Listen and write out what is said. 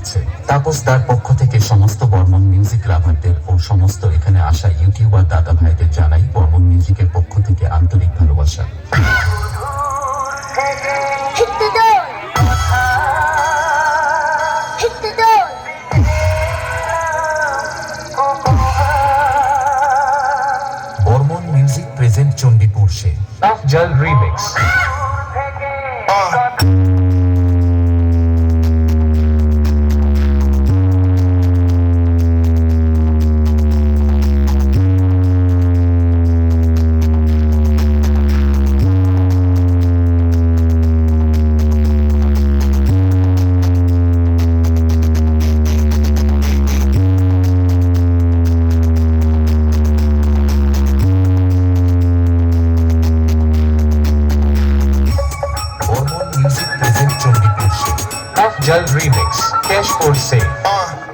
জানাচ্ছে তাপস তার পক্ষ থেকে সমস্ত বর্মন মিউজিক লাভারদের ও সমস্ত এখানে আসা ইউটিউবার দাদা ভাইদের জানাই বর্মন মিউজিকের পক্ষ থেকে আন্তরিক ভালোবাসা. বর্মন মিউজিক প্রেজেন্ট চণ্ডীপুর সে। Remix music present Chandipur say Afzal remix cash for sale Uh,